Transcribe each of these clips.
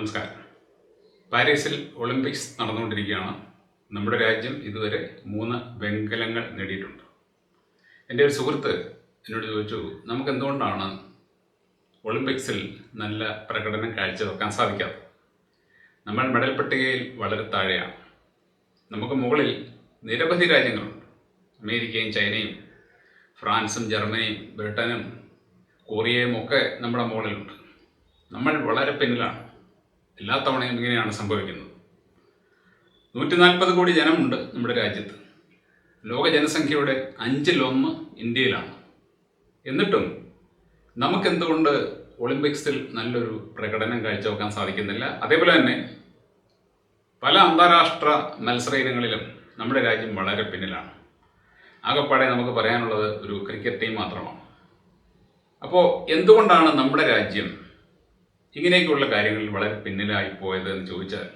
നമസ്കാരം. പാരീസിൽ ഒളിമ്പിക്സ് നടന്നുകൊണ്ടിരിക്കുകയാണ്. നമ്മുടെ രാജ്യം ഇതുവരെ മൂന്ന് വെങ്കലങ്ങൾ നേടിയിട്ടുണ്ട്. എന്റെ ഒരു സുഹൃത്ത് എന്നോട് ചോദിച്ചു നമുക്ക് എന്തുകൊണ്ടാണ് ഒളിമ്പിക്സിൽ നല്ല പ്രകടനം കാഴ്ചവെക്കാൻ സാധിക്കാത്തത്? നമ്മൾ മെഡൽ പട്ടികയിൽ വളരെ താഴെയാണ്. നമുക്ക് മുകളിൽ നിരവധി രാജ്യങ്ങളുണ്ട്. അമേരിക്കയും ചൈനയും ഫ്രാൻസും ജർമ്മനിയും ബ്രിട്ടനും കൊറിയയും ഒക്കെ നമ്മുടെ മുകളിലുണ്ട്. നമ്മൾ വളരെ പിന്നിലാണ്. എല്ലാ തവണയും ഇങ്ങനെയാണ് സംഭവിക്കുന്നത്. നൂറ്റി നാൽപ്പത് കോടി ജനമുണ്ട് നമ്മുടെ രാജ്യത്ത്. ലോക ജനസംഖ്യയുടെ അഞ്ചിലൊന്ന് ഇന്ത്യയിലാണ്. എന്നിട്ടും നമുക്കെന്തുകൊണ്ട് ഒളിമ്പിക്സിൽ നല്ലൊരു പ്രകടനം കാഴ്ചവെക്കാൻ സാധിക്കുന്നില്ല? അതേപോലെ തന്നെ പല അന്താരാഷ്ട്ര മത്സര ഇനങ്ങളിലും നമ്മുടെ രാജ്യം വളരെ പിന്നിലാണ്. ആകെപ്പാടെ നമുക്ക് പറയാനുള്ളത് ഒരു ക്രിക്കറ്റ് ടീം മാത്രമാണ്. അപ്പോൾ എന്തുകൊണ്ടാണ് നമ്മുടെ രാജ്യം ഇങ്ങനെയൊക്കെയുള്ള കാര്യങ്ങളിൽ വളരെ പിന്നിലായി പോയത് എന്ന് ചോദിച്ചാൽ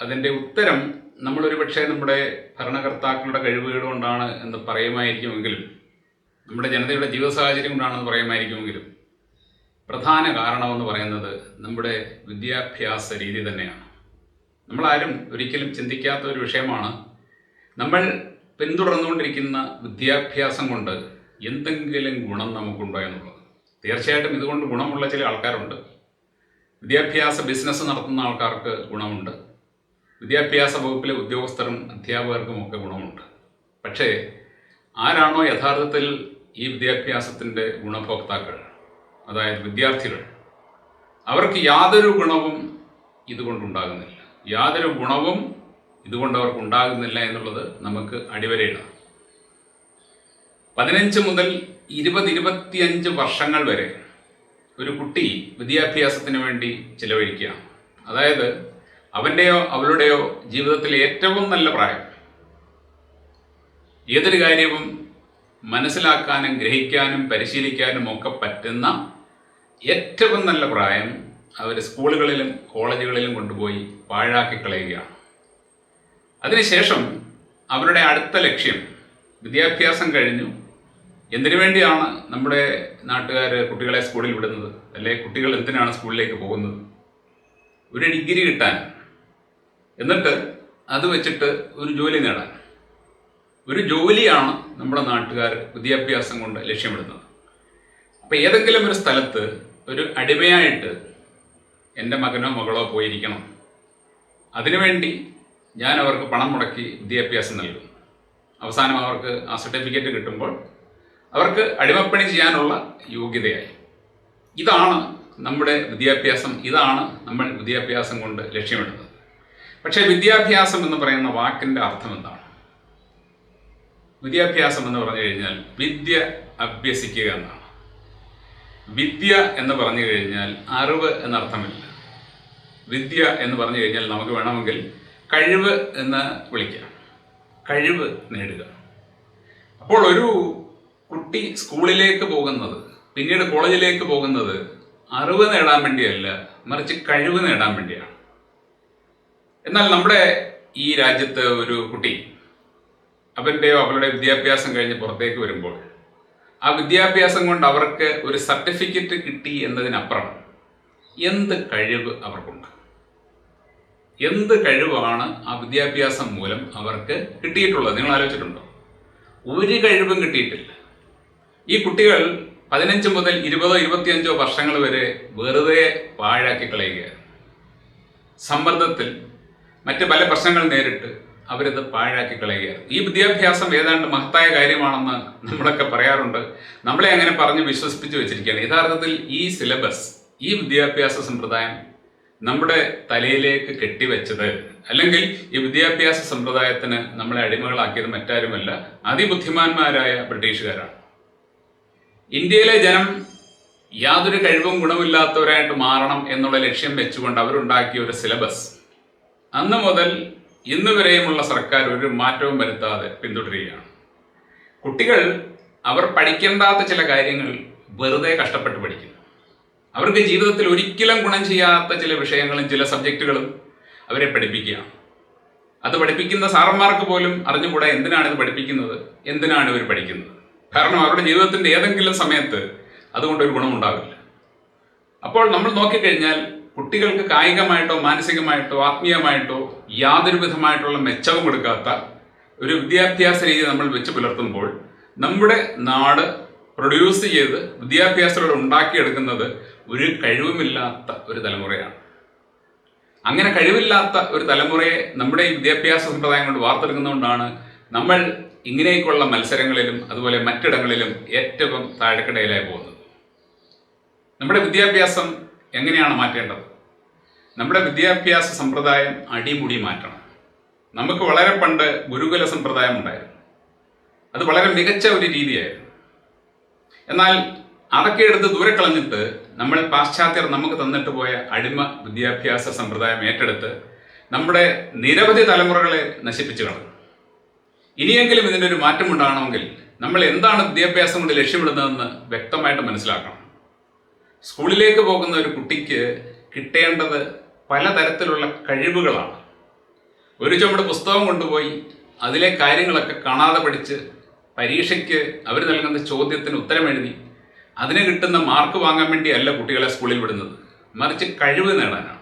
അതിന്റെ ഉത്തരം നമ്മളൊരു പക്ഷേ നമ്മുടെ ഭരണകർത്താക്കളുടെ കഴിവുകേട് കൊണ്ടാണ് എന്ന് പറയുമായിരിക്കുമെങ്കിലും നമ്മുടെ ജനതയുടെ ജീവിത സാഹചര്യം കൊണ്ടാണെന്ന് പറയുമായിരിക്കുമെങ്കിലും പ്രധാന കാരണമെന്ന് പറയുന്നത് നമ്മുടെ വിദ്യാഭ്യാസ രീതി തന്നെയാണ്. നമ്മളാരും ഒരിക്കലും ചിന്തിക്കാത്ത ഒരു വിഷയമാണ് നമ്മൾ പിന്തുടർന്നുകൊണ്ടിരിക്കുന്ന വിദ്യാഭ്യാസം കൊണ്ട് എന്തെങ്കിലും ഗുണം നമുക്കുണ്ടോ എന്നുള്ളത്. തീർച്ചയായിട്ടും ഇതുകൊണ്ട് ഗുണമുള്ള ചില ആൾക്കാരുണ്ട്. വിദ്യാഭ്യാസ ബിസിനസ് നടത്തുന്ന ആൾക്കാർക്ക് ഗുണമുണ്ട്. വിദ്യാഭ്യാസ വകുപ്പിലെ ഉദ്യോഗസ്ഥരും അധ്യാപകർക്കും ഒക്കെ ഗുണമുണ്ട്. പക്ഷേ ആരാണോ യഥാർത്ഥത്തിൽ ഈ വിദ്യാഭ്യാസത്തിന്റെ ഗുണഭോക്താക്കൾ അതായത് വിദ്യാർത്ഥികൾ അവർക്ക് യാതൊരു ഗുണവും ഇതുകൊണ്ടുണ്ടാകുന്നില്ല. യാതൊരു ഗുണവും ഇതുകൊണ്ട് അവർക്ക് ഉണ്ടാകുന്നില്ല എന്നുള്ളത് നമുക്ക് അടിവരയിടാം. പതിനഞ്ച് മുതൽ ഇരുപത് ഇരുപത്തിയഞ്ച് വർഷങ്ങൾ വരെ ഒരു കുട്ടി വിദ്യാഭ്യാസത്തിന് വേണ്ടി ചിലവഴിക്കുക അതായത് അവന്റെയോ അവളുടെയോ ജീവിതത്തിലെ ഏറ്റവും നല്ല പ്രായം. ഏതൊരു കാര്യവും മനസ്സിലാക്കാനും ഗ്രഹിക്കാനും പരിശീലിക്കാനും ഒക്കെ പറ്റുന്ന ഏറ്റവും നല്ല പ്രായം അവർ സ്കൂളുകളിലും കോളേജുകളിലും കൊണ്ടുപോയി പാഴാക്കി കളയുകയാണ്. അതിനുശേഷം അവരുടെ അടുത്ത ലക്ഷ്യം വിദ്യാഭ്യാസം കഴിഞ്ഞു. എന്തിനു വേണ്ടിയാണ് നമ്മുടെ നാട്ടുകാർ കുട്ടികളെ സ്കൂളിൽ വിടുന്നത്? അല്ലെ കുട്ടികൾ എന്തിനാണ് സ്കൂളിലേക്ക് പോകുന്നത്? ഒരു ഡിഗ്രി കിട്ടാൻ. എന്നിട്ട് അത് വെച്ചിട്ട് ഒരു ജോലി നേടാൻ. ഒരു ജോലിയാണ് നമ്മുടെ നാട്ടുകാർ വിദ്യാഭ്യാസം കൊണ്ട് ലക്ഷ്യമിടുന്നത്. അപ്പോൾ ഏതെങ്കിലും ഒരു സ്ഥലത്ത് ഒരു അടിമയായിട്ട് എന്റെ മകനോ മകളോ പോയിരിക്കണം. അതിനുവേണ്ടി ഞാൻ അവർക്ക് പണം മുടക്കി വിദ്യാഭ്യാസം നൽകും. അവസാനം അവർക്ക് ആ സർട്ടിഫിക്കറ്റ് കിട്ടുമ്പോൾ അവർക്ക് അടിമപ്പണി ചെയ്യാനുള്ള യോഗ്യതയായി. ഇതാണ് നമ്മുടെ വിദ്യാഭ്യാസം ഇതാണ് നമ്മൾ വിദ്യാഭ്യാസം കൊണ്ട് ലക്ഷ്യമിടുന്നത്. പക്ഷേ വിദ്യാഭ്യാസം എന്ന് പറയുന്ന വാക്കിന്റെ അർത്ഥം എന്താണ്? വിദ്യാഭ്യാസം എന്ന് പറഞ്ഞു കഴിഞ്ഞാൽ വിദ്യ അഭ്യസിക്കുക എന്നാണ്. വിദ്യ എന്ന് പറഞ്ഞു കഴിഞ്ഞാൽ അറിവ് എന്നർത്ഥമില്ല. വിദ്യ എന്ന് പറഞ്ഞു കഴിഞ്ഞാൽ നമുക്ക് വേണമെങ്കിൽ കഴിവ് എന്ന് വിളിക്കാം. കഴിവ് നേടുക. അപ്പോൾ ഒരു കുട്ടി സ്കൂളിലേക്ക് പോകുന്നത് പിന്നീട് കോളേജിലേക്ക് പോകുന്നത് അറിവ് നേടാൻ വേണ്ടിയല്ല മറിച്ച് കഴിവ് നേടാൻ വേണ്ടിയാണ്. എന്നാൽ നമ്മുടെ ഈ രാജ്യത്ത് ഒരു കുട്ടി അവന്റെയോ അവളുടെ വിദ്യാഭ്യാസം കഴിഞ്ഞ് പുറത്തേക്ക് വരുമ്പോൾ ആ വിദ്യാഭ്യാസം കൊണ്ട് അവർക്ക് ഒരു സർട്ടിഫിക്കറ്റ് കിട്ടി എന്നതിനപ്പുറം എന്ത് കഴിവ് അവർക്കുണ്ട്? എന്ത് കഴിവാണ് ആ വിദ്യാഭ്യാസം മൂലം അവർക്ക് കിട്ടിയിട്ടുള്ളത്? നിങ്ങൾ ആലോചിച്ചിട്ടുണ്ടോ? ഒരു കഴിവും കിട്ടിയിട്ടില്ല. ഈ കുട്ടികൾ പതിനഞ്ച് മുതൽ ഇരുപതോ ഇരുപത്തിയഞ്ചോ വർഷങ്ങൾ വരെ വെറുതെ പാഴാക്കി കളയുകയാണ് സമ്മർദ്ദത്തിൽ മറ്റ് പല പ്രശ്നങ്ങൾ നേരിട്ട് അവരത് പാഴാക്കി കളയുകയാണ് ഈ വിദ്യാഭ്യാസം ഏതാണ്ട് മഹത്തായ കാര്യമാണെന്ന് നമ്മളൊക്കെ പറയാറുണ്ട്. നമ്മളെ അങ്ങനെ പറഞ്ഞ് വിശ്വസിപ്പിച്ച് വെച്ചിരിക്കുകയാണ്. യഥാർത്ഥത്തിൽ ഈ സിലബസ് ഈ വിദ്യാഭ്യാസ സമ്പ്രദായം നമ്മുടെ തലയിലേക്ക് കെട്ടിവെച്ചത്. അല്ലെങ്കിൽ ഈ വിദ്യാഭ്യാസ സമ്പ്രദായത്തിന് നമ്മളെ അടിമകളാക്കിയത് മറ്റാരുമല്ല അതിബുദ്ധിമാന്മാരായ ബ്രിട്ടീഷുകാരാണ്. ഇന്ത്യയിലെ ജനം യാതൊരു കഴിവും ഗുണമില്ലാത്തവരായിട്ട് മാറണം എന്നുള്ള ലക്ഷ്യം വെച്ചുകൊണ്ട് അവരുണ്ടാക്കിയ ഒരു സിലബസ്. അന്ന് മുതൽ ഇന്ന് വരെയുമുള്ള സർക്കാർ ഒരു മാറ്റവും വരുത്താതെ പിന്തുടരുകയാണ്. കുട്ടികൾ അവർ പഠിക്കേണ്ടാത്ത ചില കാര്യങ്ങൾ വെറുതെ കഷ്ടപ്പെട്ട് പഠിക്കുന്നു. അവർക്ക് ജീവിതത്തിൽ ഒരിക്കലും ഗുണം ചെയ്യാത്ത ചില വിഷയങ്ങളും ചില സബ്ജക്റ്റുകളും അവരെ പഠിപ്പിക്കുകയാണ്. അത് പഠിപ്പിക്കുന്ന സാറന്മാർക്ക് പോലും അറിഞ്ഞുകൂടാ എന്തിനാണ് ഇത് പഠിപ്പിക്കുന്നത് എന്തിനാണ് ഇവർ പഠിക്കുന്നത്? കാരണം അവരുടെ ജീവിതത്തിന്റെ ഏതെങ്കിലും സമയത്ത് അതുകൊണ്ടൊരു ഗുണമുണ്ടാവില്ല. അപ്പോൾ നമ്മൾ നോക്കിക്കഴിഞ്ഞാൽ കുട്ടികൾക്ക് കായികമായിട്ടോ മാനസികമായിട്ടോ ആത്മീയമായിട്ടോ യാതൊരു വിധമായിട്ടുള്ള മെച്ചവും കൊടുക്കാത്ത ഒരു വിദ്യാഭ്യാസ രീതി നമ്മൾ വെച്ച് പുലർത്തുമ്പോൾ നമ്മുടെ നാട് പ്രൊഡ്യൂസ് ചെയ്ത് വിദ്യാഭ്യാസികൾ ഉണ്ടാക്കിയെടുക്കുന്നത് ഒരു കഴിവുമില്ലാത്ത ഒരു തലമുറയാണ്. അങ്ങനെ കഴിവില്ലാത്ത ഒരു തലമുറയെ നമ്മുടെ ഈ വിദ്യാഭ്യാസ സമ്പ്രദായം കൊണ്ട് വാർത്തെടുക്കുന്നതുകൊണ്ടാണ് നമ്മൾ ഇങ്ങനെയൊക്കെയുള്ള മത്സരങ്ങളിലും അതുപോലെ മറ്റിടങ്ങളിലും ഏറ്റവും താഴെക്കിടയിലായി പോകുന്നത്. നമ്മുടെ വിദ്യാഭ്യാസം എങ്ങനെയാണ് മാറ്റേണ്ടത്? നമ്മുടെ വിദ്യാഭ്യാസ സമ്പ്രദായം അടിമുടി മാറ്റണം. നമുക്ക് വളരെ പണ്ട് ഗുരുകുല സമ്പ്രദായം ഉണ്ടായിരുന്നു. അത് വളരെ മികച്ച ഒരു രീതിയായിരുന്നു. എന്നാൽ അതൊക്കെ എടുത്ത് ദൂരെ കളഞ്ഞിട്ട് നമ്മൾ പാശ്ചാത്യർ നമുക്ക് തന്നിട്ട് പോയ അടിമ വിദ്യാഭ്യാസ സമ്പ്രദായം ഏറ്റെടുത്ത് നമ്മുടെ നിരവധി തലമുറകളെ നശിപ്പിച്ചു കളഞ്ഞു. ഇനിയെങ്കിലും ഇതിന്റെ ഒരു മാറ്റം ഉണ്ടാകണമെങ്കിൽ നമ്മൾ എന്താണ് വിദ്യാഭ്യാസം കൊണ്ട് ലക്ഷ്യമിടുന്നതെന്ന് വ്യക്തമായിട്ട് മനസ്സിലാക്കണം. സ്കൂളിലേക്ക് പോകുന്ന ഒരു കുട്ടിക്ക് കിട്ടേണ്ടത് പലതരത്തിലുള്ള കഴിവുകളാണ്. ഒരു ചുമട് പുസ്തകം കൊണ്ടുപോയി അതിലെ കാര്യങ്ങളൊക്കെ കാണാതെ പഠിച്ച് പരീക്ഷയ്ക്ക് അവർ നൽകുന്ന ചോദ്യത്തിന് ഉത്തരം എഴുതി അതിന് കിട്ടുന്ന മാർക്ക് വാങ്ങാൻ വേണ്ടിയല്ല കുട്ടികളെ സ്കൂളിൽ വിടുന്നത്. മറിച്ച് കഴിവ് നേടാനാണ്.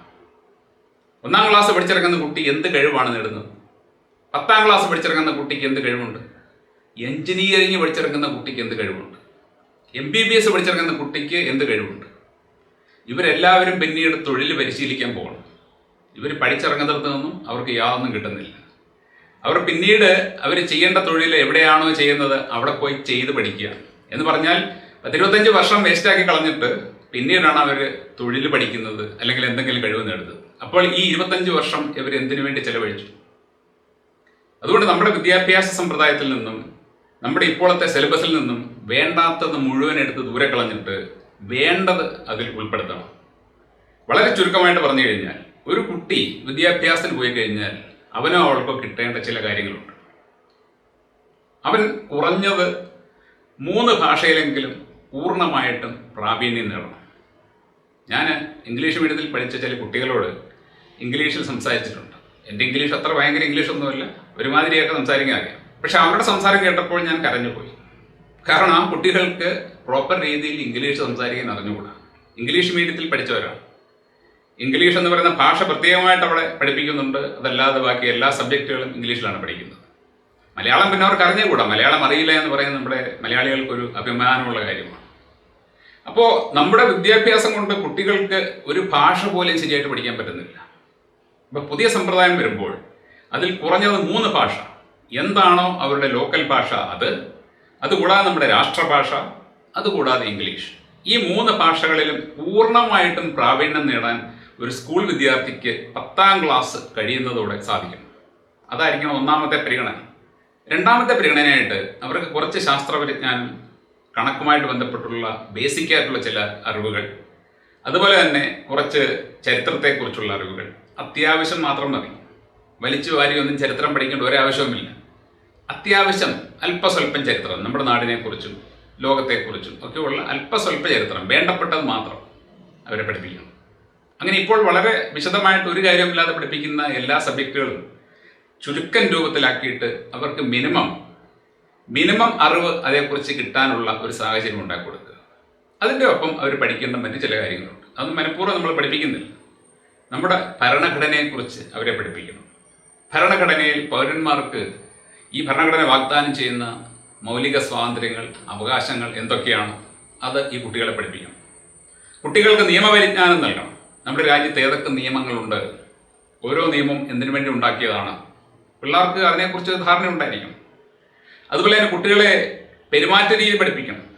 ഒന്നാം ക്ലാസ് പഠിച്ചിറങ്ങുന്ന കുട്ടി എന്ത് കഴിവാണ് നേടുന്നത്? പത്താം ക്ലാസ് പഠിച്ചിറങ്ങുന്ന കുട്ടിക്ക് എന്ത് കഴിവുണ്ട്? എഞ്ചിനീയറിംഗ് പഠിച്ചിറങ്ങുന്ന കുട്ടിക്ക് എന്ത് കഴിവുണ്ട്? എം ബി ബി എസ് പഠിച്ചിറങ്ങുന്ന കുട്ടിക്ക് എന്ത് കഴിവുണ്ട്? ഇവരെല്ലാവരും പിന്നീട് തൊഴിൽ പരിശീലിക്കാൻ പോകണം. ഇവർ പഠിച്ചിറങ്ങുന്നിടത്ത് നിന്നും അവർക്ക് യാതൊന്നും കിട്ടുന്നില്ല. അവർ പിന്നീട് അവർ ചെയ്യേണ്ട തൊഴിൽ എവിടെയാണോ ചെയ്യുന്നത് അവിടെ പോയി ചെയ്ത് പഠിക്കുക. എന്ന് പറഞ്ഞാൽ പത്തിരുപത്തഞ്ച് വർഷം വേസ്റ്റാക്കി കളഞ്ഞിട്ട് പിന്നീടാണ് അവർ തൊഴിൽ പഠിക്കുന്നത് അല്ലെങ്കിൽ എന്തെങ്കിലും കഴിവ് നേടുന്നത്. അപ്പോൾ ഈ ഇരുപത്തഞ്ച് വർഷം ഇവർ എന്തിനു വേണ്ടി ചെലവഴിച്ചു? അതുകൊണ്ട് നമ്മുടെ വിദ്യാഭ്യാസ സമ്പ്രദായത്തിൽ നിന്നും നമ്മുടെ ഇപ്പോഴത്തെ സിലബസിൽ നിന്നും വേണ്ടാത്തത് മുഴുവൻ എടുത്ത് ദൂരെ കളഞ്ഞിട്ട് വേണ്ടത് അതിൽ ഉൾപ്പെടുത്തണം. വളരെ ചുരുക്കമായിട്ട് പറഞ്ഞു കഴിഞ്ഞാൽ ഒരു കുട്ടി വിദ്യാഭ്യാസത്തിന് പോയി കഴിഞ്ഞാൽ അവനോ അവൾക്കോ കിട്ടേണ്ട ചില കാര്യങ്ങളുണ്ട്. അവൻ കുറഞ്ഞത് മൂന്ന് ഭാഷയിലെങ്കിലും പൂർണമായിട്ടും പ്രാവീണ്യം നേടണം. ഞാൻ ഇംഗ്ലീഷ് മീഡിയത്തിൽ പഠിച്ച ചില കുട്ടികളോട് ഇംഗ്ലീഷിൽ സംസാരിച്ചിട്ടുണ്ട്. എന്റെ ഇംഗ്ലീഷ് അത്ര ഭയങ്കര ഇംഗ്ലീഷൊന്നുമല്ല ഒരുമാതിരിയൊക്കെ സംസാരിക്കാൻ അറിയാം. പക്ഷെ അവരുടെ സംസാരം കേട്ടപ്പോൾ ഞാൻ കരഞ്ഞുപോയി. കാരണം ആ കുട്ടികൾക്ക് പ്രോപ്പർ രീതിയിൽ ഇംഗ്ലീഷ് സംസാരിക്കാൻ അറിഞ്ഞുകൂടാ. ഇംഗ്ലീഷ് മീഡിയത്തിൽ പഠിച്ചവരാണ്. ഇംഗ്ലീഷ് എന്ന് പറയുന്ന ഭാഷ പ്രത്യേകമായിട്ട് അവിടെ പഠിപ്പിക്കുന്നുണ്ട്. അതല്ലാതെ ബാക്കി എല്ലാ സബ്ജക്റ്റുകളും ഇംഗ്ലീഷിലാണ് പഠിക്കുന്നത്. മലയാളം പിന്നെ അവർക്ക് അറിഞ്ഞുകൂടാ. മലയാളം അറിയില്ല എന്ന് പറയുന്നത് നമ്മുടെ മലയാളികൾക്കൊരു അഭിമാനമുള്ള കാര്യമാണ്. അപ്പോൾ നമ്മുടെ വിദ്യാഭ്യാസം കൊണ്ട് കുട്ടികൾക്ക് ഒരു ഭാഷ പോലും ശരിയായിട്ട് പഠിക്കാൻ പറ്റുന്നില്ല. ഇപ്പൊ പുതിയ സമ്പ്രദായം വരുമ്പോൾ അതിൽ കുറഞ്ഞത് മൂന്ന് ഭാഷ. എന്താണോ അവരുടെ ലോക്കൽ ഭാഷ അത്. അതുകൂടാതെ നമ്മുടെ രാഷ്ട്രഭാഷ അതുകൂടാതെ ഇംഗ്ലീഷ്. ഈ മൂന്ന് ഭാഷകളിലും പൂർണമായിട്ടും പ്രാവീണ്യം നേടാൻ ഒരു സ്കൂൾ വിദ്യാർത്ഥിക്ക് പത്താം ക്ലാസ് കഴിയുന്നതോടെ സാധിക്കും അതായിരിക്കണം ഒന്നാമത്തെ പരിഗണന. രണ്ടാമത്തെ പരിഗണനയായിട്ട് അവർക്ക് കുറച്ച് ശാസ്ത്രപരിജ്ഞാനം കണക്കുമായിട്ട് ബന്ധപ്പെട്ടുള്ള ബേസിക് ആയിട്ടുള്ള ചില അറിവുകൾ അതുപോലെ തന്നെ കുറച്ച് ചരിത്രത്തെക്കുറിച്ചുള്ള അറിവുകൾ. അത്യാവശ്യം മാത്രം മതി. വലിച്ചു വാരി ഒന്നും ചരിത്രം പഠിക്കേണ്ട ഒരാവശ്യവുമില്ല. അത്യാവശ്യം അല്പസ്വല്പം ചരിത്രം നമ്മുടെ നാടിനെക്കുറിച്ചും ലോകത്തെക്കുറിച്ചും ഒക്കെയുള്ള അല്പസ്വല്പ ചരിത്രം വേണ്ടപ്പെട്ടത് മാത്രം അവരെ പഠിപ്പിക്കണം. അങ്ങനെ ഇപ്പോൾ വളരെ വിശദമായിട്ട് ഒരു കാര്യമില്ലാതെ പഠിപ്പിക്കുന്ന എല്ലാ സബ്ജക്റ്റുകളും ചുരുക്കം രൂപത്തിലാക്കിയിട്ട് അവർക്ക് മിനിമം മിനിമം അറിവ് അതേക്കുറിച്ച് കിട്ടാനുള്ള ഒരു സാഹചര്യം ഉണ്ടാക്കി കൊടുക്കുക. അതിന്റെ ഒപ്പം അവർ പഠിക്കേണ്ട മറ്റ് ചില കാര്യങ്ങളുണ്ട്. അത് മനഃപൂർവം നമ്മൾ പഠിപ്പിക്കുന്നില്ല. നമ്മുടെ ഭരണഘടനയെക്കുറിച്ച് അവരെ പഠിപ്പിക്കണം. ഭരണഘടനയിൽ പൗരന്മാർക്ക് ഈ ഭരണഘടന വാഗ്ദാനം ചെയ്യുന്ന മൗലിക സ്വാതന്ത്ര്യങ്ങൾ അവകാശങ്ങൾ എന്തൊക്കെയാണ് അത് ഈ കുട്ടികളെ പഠിപ്പിക്കണം. കുട്ടികൾക്ക് നിയമപരിജ്ഞാനം നൽകണം. നമ്മുടെ രാജ്യത്ത് ഏതൊക്കെ നിയമങ്ങളുണ്ട്? ഓരോ നിയമം എന്തിനു വേണ്ടി ഉണ്ടാക്കിയതാണ്? പിള്ളേർക്ക് അതിനെക്കുറിച്ച് ധാരണ ഉണ്ടായിരിക്കണം അതുപോലെ തന്നെ കുട്ടികളെ പെരുമാറ്റ രീതി പഠിപ്പിക്കണം.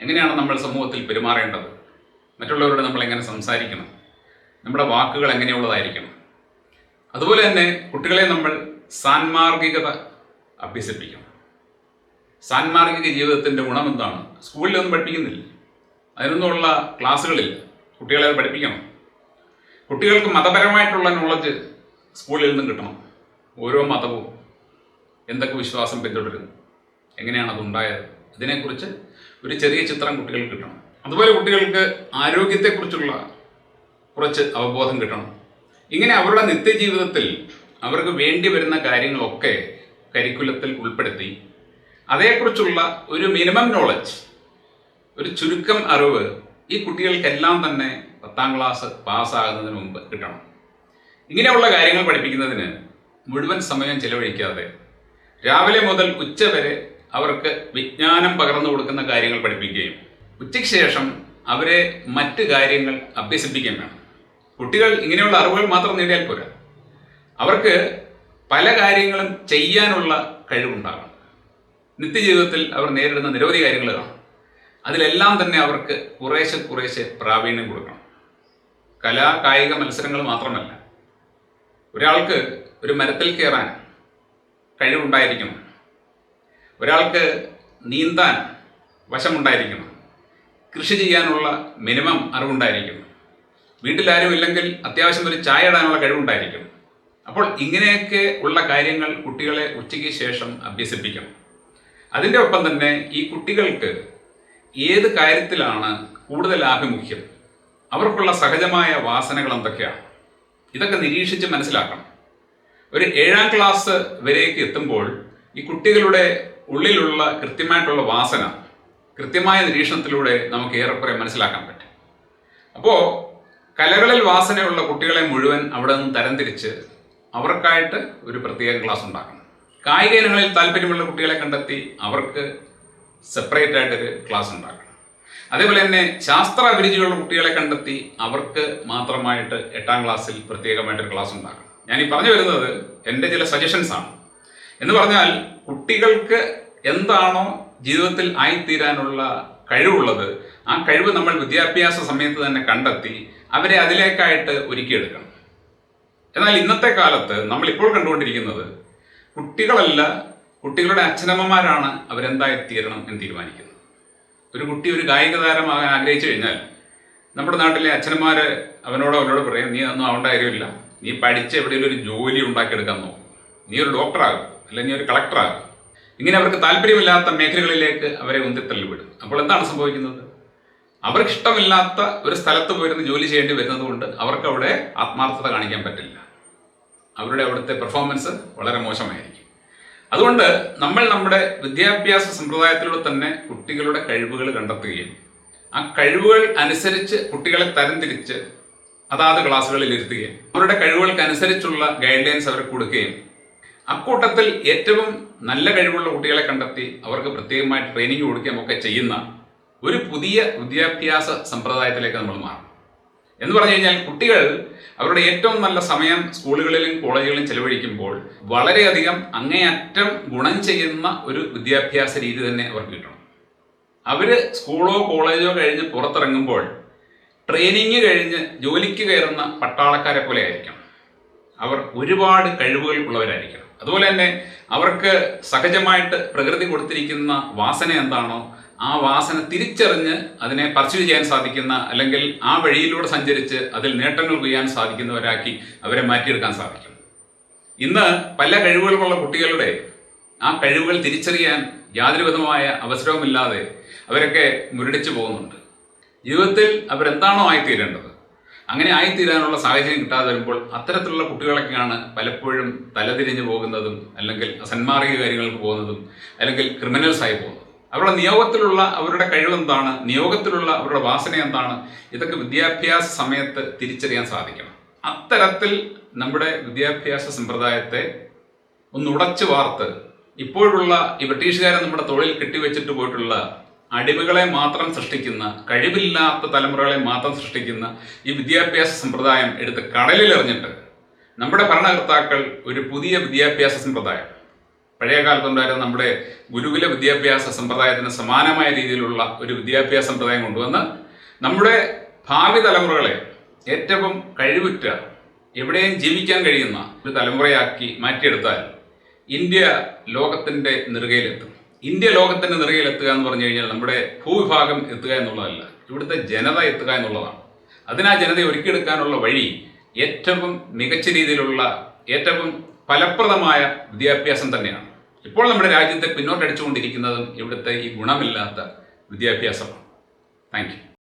എങ്ങനെയാണ് നമ്മൾ സമൂഹത്തിൽ പെരുമാറേണ്ടത്? മറ്റുള്ളവരോട് നമ്മൾ എങ്ങനെ സംസാരിക്കണം? നമ്മുടെ വാക്കുകൾ എങ്ങനെയുള്ളതായിരിക്കണം? അതുപോലെ തന്നെ കുട്ടികളെ നമ്മൾ സാൻമാർഗികത അഭ്യസിപ്പിക്കണം. സാൻമാർഗിക ജീവിതത്തിന്റെ ഗുണം എന്താണ്? സ്കൂളിലൊന്നും പഠിപ്പിക്കുന്നില്ല. അതിനൊന്നുമുള്ള ക്ലാസ്സുകളില്ല. കുട്ടികളെ പഠിപ്പിക്കണം. കുട്ടികൾക്ക് മതപരമായിട്ടുള്ള നോളജ് സ്കൂളിൽ നിന്നും കിട്ടണം. ഓരോ മതവും എന്തൊക്കെ വിശ്വാസം പിന്തുടരുന്നു? എങ്ങനെയാണ് അതുണ്ടായത് ഇതിനെക്കുറിച്ച് ഒരു ചെറിയ ചിത്രം കുട്ടികൾക്ക് കിട്ടണം. അതുപോലെ കുട്ടികൾക്ക് ആരോഗ്യത്തെക്കുറിച്ചുള്ള കുറച്ച് അവബോധം കിട്ടണം. ഇങ്ങനെ അവരുടെ നിത്യജീവിതത്തിൽ അവർക്ക് വേണ്ടി വരുന്ന കാര്യങ്ങളൊക്കെ കരിക്കുലത്തിൽ ഉൾപ്പെടുത്തി. അതേക്കുറിച്ചുള്ള ഒരു മിനിമം നോളജ് ഒരു ചുരുക്കം അറിവ് ഈ കുട്ടികൾക്കെല്ലാം തന്നെ പത്താം ക്ലാസ് പാസ്സാകുന്നതിന് മുമ്പ് കിട്ടണം. ഇങ്ങനെയുള്ള കാര്യങ്ങൾ പഠിപ്പിക്കുന്നതിന് മുഴുവൻ സമയം ചെലവഴിക്കാതെ രാവിലെ മുതൽ ഉച്ച വരെ അവർക്ക് വിജ്ഞാനം പകർന്നു കൊടുക്കുന്ന കാര്യങ്ങൾ പഠിപ്പിക്കുകയും ഉച്ചയ്ക്ക് ശേഷം അവരെ മറ്റ് കാര്യങ്ങൾ അഭ്യസിപ്പിക്കുകയും വേണം. കുട്ടികൾ ഇങ്ങനെയുള്ള അറിവുകൾ മാത്രം നേടിയാൽ പോരാ. അവർക്ക് പല കാര്യങ്ങളും ചെയ്യാനുള്ള കഴിവുണ്ടാകണം. നിത്യജീവിതത്തിൽ അവർ നേരിടുന്ന നിരവധി കാര്യങ്ങൾ കാണും. അതിലെല്ലാം തന്നെ അവർക്ക് കുറേശ്ശെ കുറേശ്ശെ പ്രാവീണ്യം കൊടുക്കണം. കലാ കായിക മത്സരങ്ങൾ മാത്രമല്ല. ഒരാൾക്ക് ഒരു മരത്തിൽ കയറാൻ കഴിവുണ്ടായിരിക്കണം. ഒരാൾക്ക് നീന്താൻ വശമുണ്ടായിരിക്കണം. കൃഷി ചെയ്യാനുള്ള മിനിമം അറിവുണ്ടായിരിക്കണം. വീട്ടിലാരും ഇല്ലെങ്കിൽ അത്യാവശ്യം ഒരു ചായ ഇടാനുള്ള കഴിവുണ്ടായിരിക്കും അപ്പോൾ ഇങ്ങനെയൊക്കെ ഉള്ള കാര്യങ്ങൾ കുട്ടികളെ ഉച്ചയ്ക്ക് ശേഷം അഭ്യസിപ്പിക്കണം. അതിന്റെ ഒപ്പം തന്നെ ഈ കുട്ടികൾക്ക് ഏത് കാര്യത്തിലാണ് കൂടുതൽ ആഭിമുഖ്യം? അവർക്കുള്ള സഹജമായ വാസനകൾ എന്തൊക്കെയാണ്? ഇതൊക്കെ നിരീക്ഷിച്ച് മനസ്സിലാക്കണം. ഒരു ഏഴാം ക്ലാസ് വരേക്ക് എത്തുമ്പോൾ ഈ കുട്ടികളുടെ ഉള്ളിലുള്ള കൃത്യമായിട്ടുള്ള വാസന കൃത്യമായ നിരീക്ഷണത്തിലൂടെ നമുക്ക് ഏറെക്കുറെ മനസ്സിലാക്കാൻ പറ്റും. അപ്പോൾ കലകളിൽ വാസനയുള്ള കുട്ടികളെ മുഴുവൻ അവിടെ നിന്ന് തരംതിരിച്ച് അവർക്കായിട്ട് ഒരു പ്രത്യേക ക്ലാസ് ഉണ്ടാക്കണം. കായിക ഇനങ്ങളിൽ താല്പര്യമുള്ള കുട്ടികളെ കണ്ടെത്തി അവർക്ക് സെപ്പറേറ്റ് ആയിട്ടൊരു ക്ലാസ് ഉണ്ടാക്കണം. അതേപോലെ തന്നെ ശാസ്ത്ര അഭിരുചികളുള്ള കുട്ടികളെ കണ്ടെത്തി അവർക്ക് മാത്രമായിട്ട് എട്ടാം ക്ലാസ്സിൽ പ്രത്യേകമായിട്ടൊരു ക്ലാസ് ഉണ്ടാക്കണം. ഞാൻ ഈ പറഞ്ഞു വരുന്നത് എന്റെ ചില സജഷൻസ് ആണ്. എന്ന് പറഞ്ഞാൽ കുട്ടികൾക്ക് എന്താണോ ജീവിതത്തിൽ ആയിത്തീരാനുള്ള കഴിവുള്ളത് ആ കഴിവ് നമ്മൾ വിദ്യാഭ്യാസ സമയത്ത് തന്നെ കണ്ടെത്തി അവരെ അതിലേക്കായിട്ട് ഒരുക്കിയെടുക്കണം. എന്നാൽ ഇന്നത്തെ കാലത്ത് നമ്മൾ ഇപ്പോൾ കണ്ടുകൊണ്ടിരിക്കുന്നത് കുട്ടികളല്ല കുട്ടികളുടെ അച്ഛനമ്മമാരാണ് അവരെന്തായി തീരണം എന്ന് തീരുമാനിക്കുന്നത്. ഒരു കുട്ടി ഒരു കായിക താരമാകാൻ ആഗ്രഹിച്ചു കഴിഞ്ഞാൽ നമ്മുടെ നാട്ടിലെ അച്ഛനന്മാർ അവനോട് അവരോട് പറയും നീ ഒന്നും ആവേണ്ട കാര്യമില്ല. നീ പഠിച്ച് എവിടെയെങ്കിലും ഒരു ജോലി ഉണ്ടാക്കിയെടുക്കാൻ നോക്കും. നീ ഒരു ഡോക്ടറാകും. അല്ലെങ്കിൽ ഒരു കളക്ടറാകും ഇങ്ങനെ അവർക്ക് താല്പര്യമില്ലാത്ത മേഖലകളിലേക്ക് അവരെ ഉന്തിത്തള്ളി വിടും അപ്പോൾ എന്താണ് സംഭവിക്കുന്നത്? അവർക്ക് ഇഷ്ടമില്ലാത്ത ഒരു സ്ഥലത്ത് പോയിരുന്ന് ജോലി ചെയ്യേണ്ടി വരുന്നത് കൊണ്ട് അവർക്ക് അവിടെ ആത്മാർത്ഥത കാണിക്കാൻ പറ്റില്ല. അവരുടെ അവിടുത്തെ പെർഫോമൻസ് വളരെ മോശമായിരിക്കും. അതുകൊണ്ട് നമ്മൾ നമ്മുടെ വിദ്യാഭ്യാസ സമ്പ്രദായത്തിലൂടെ തന്നെ കുട്ടികളുടെ കഴിവുകൾ കണ്ടെത്തുകയും ആ കഴിവുകൾ അനുസരിച്ച് കുട്ടികളെ തരംതിരിച്ച് അതാത് ക്ലാസ്സുകളിൽ ഇരുത്തുകയും അവരുടെ കഴിവുകൾക്കനുസരിച്ചുള്ള ഗൈഡ് ലൈൻസ് അവർക്ക് കൊടുക്കുകയും അക്കൂട്ടത്തിൽ ഏറ്റവും നല്ല കഴിവുള്ള കുട്ടികളെ കണ്ടെത്തി അവർക്ക് പ്രത്യേകമായി ട്രെയിനിങ് കൊടുക്കുകയും ഒക്കെ ചെയ്യുന്ന ഒരു പുതിയ വിദ്യാഭ്യാസ സമ്പ്രദായത്തിലേക്ക് നമ്മൾ മാറും. എന്ന് പറഞ്ഞു കഴിഞ്ഞാൽ കുട്ടികൾ അവരുടെ ഏറ്റവും നല്ല സമയം സ്കൂളുകളിലും കോളേജുകളിലും ചെലവഴിക്കുമ്പോൾ വളരെയധികം അങ്ങേയറ്റം ഗുണം ചെയ്യുന്ന ഒരു വിദ്യാഭ്യാസ രീതി തന്നെ അവർക്ക് കിട്ടണം. അവർ സ്കൂളോ കോളേജോ കഴിഞ്ഞ് പുറത്തിറങ്ങുമ്പോൾ ട്രെയിനിങ് കഴിഞ്ഞ് ജോലിക്ക് കയറുന്ന പട്ടാളക്കാരെ പോലെ ആയിരിക്കണം. അവർ ഒരുപാട് കഴിവുകൾ ഉള്ളവരായിരിക്കണം. അതുപോലെ തന്നെ അവർക്ക് സഹജമായിട്ട് പ്രകൃതി കൊടുത്തിരിക്കുന്ന വാസന എന്താണോ ആ വാസന തിരിച്ചറിഞ്ഞ് അതിനെ പർച്യൂ ചെയ്യാൻ സാധിക്കുന്ന അല്ലെങ്കിൽ ആ വഴിയിലൂടെ സഞ്ചരിച്ച് അതിൽ നേട്ടങ്ങൾ കൊയ്യാൻ സാധിക്കുന്നവരാക്കി അവരെ മാറ്റിയെടുക്കാൻ സാധിക്കും. ഇന്ന് പല കഴിവുകളുള്ള കുട്ടികളുടെ ആ കഴിവുകൾ തിരിച്ചറിയാൻ യാതൊരു വിധമായ അവസരവുമില്ലാതെ അവരൊക്കെ മുരടിച്ചു പോകുന്നുണ്ട്. ജീവിതത്തിൽ അവരെന്താണോ ആയിത്തീരേണ്ടത്? അങ്ങനെ ആയിത്തീരാനുള്ള സാഹചര്യം കിട്ടാതെ വരുമ്പോൾ അത്തരത്തിലുള്ള കുട്ടികളൊക്കെയാണ് പലപ്പോഴും തലതിരിഞ്ഞു പോകുന്നതും അല്ലെങ്കിൽ അസന്മാർഗിക കാര്യങ്ങൾക്ക് പോകുന്നതും അല്ലെങ്കിൽ ക്രിമിനൽസായി പോകുന്നതും. അവരുടെ നിയോഗത്തിലുള്ള അവരുടെ കഴിവെന്താണ്? നിയോഗത്തിലുള്ള അവരുടെ വാസന എന്താണ്? ഇതൊക്കെ വിദ്യാഭ്യാസ സമയത്ത് തിരിച്ചറിയാൻ സാധിക്കണം. അത്തരത്തിൽ നമ്മുടെ വിദ്യാഭ്യാസ സമ്പ്രദായത്തെ ഒന്ന് ഉടച്ചു വാർത്ത് ഇപ്പോഴുള്ള ഈ ബ്രിട്ടീഷുകാരെ നമ്മുടെ തൊഴിൽ കെട്ടിവെച്ചിട്ട് പോയിട്ടുള്ള അടിമകളെ മാത്രം സൃഷ്ടിക്കുന്ന കഴിവില്ലാത്ത തലമുറകളെ മാത്രം സൃഷ്ടിക്കുന്ന ഈ വിദ്യാഭ്യാസ സമ്പ്രദായം എടുത്ത് കടലിലെറിഞ്ഞിട്ട് നമ്മുടെ ഭരണകർത്താക്കൾ ഒരു പുതിയ വിദ്യാഭ്യാസ സമ്പ്രദായം. പഴയ കാലത്തുണ്ടായിരുന്ന നമ്മുടെ ഗുരുകുല വിദ്യാഭ്യാസ സമ്പ്രദായത്തിന് സമാനമായ രീതിയിലുള്ള ഒരു വിദ്യാഭ്യാസ സമ്പ്രദായം കൊണ്ടുവന്ന് നമ്മുടെ ഭാവി തലമുറകളെ ഏറ്റവും കഴിവുറ്റ എവിടെയും ജീവിക്കാൻ കഴിയുന്ന ഒരു തലമുറയാക്കി മാറ്റിയെടുത്താൽ ഇന്ത്യ ലോകത്തിന്റെ നെറുകയിലെത്തും. ഇന്ത്യ ലോകത്തിന്റെ നിറയിൽ എത്തുക എന്ന് പറഞ്ഞു കഴിഞ്ഞാൽ നമ്മുടെ ഭൂവിഭാഗം എത്തുക എന്നുള്ളതല്ല. ഇവിടുത്തെ ജനത എത്തുക എന്നുള്ളതാണ്. അതിനാ ജനതയെ ഒരുക്കിയെടുക്കാനുള്ള വഴി ഏറ്റവും മികച്ച രീതിയിലുള്ള ഏറ്റവും ഫലപ്രദമായ വിദ്യാഭ്യാസം തന്നെയാണ്. ഇപ്പോൾ നമ്മുടെ രാജ്യത്തെ പിന്നോട്ടടിച്ചുകൊണ്ടിരിക്കുന്നതും ഇവിടുത്തെ ഈ ഗുണമില്ലാത്ത വിദ്യാഭ്യാസമാണ്. താങ്ക്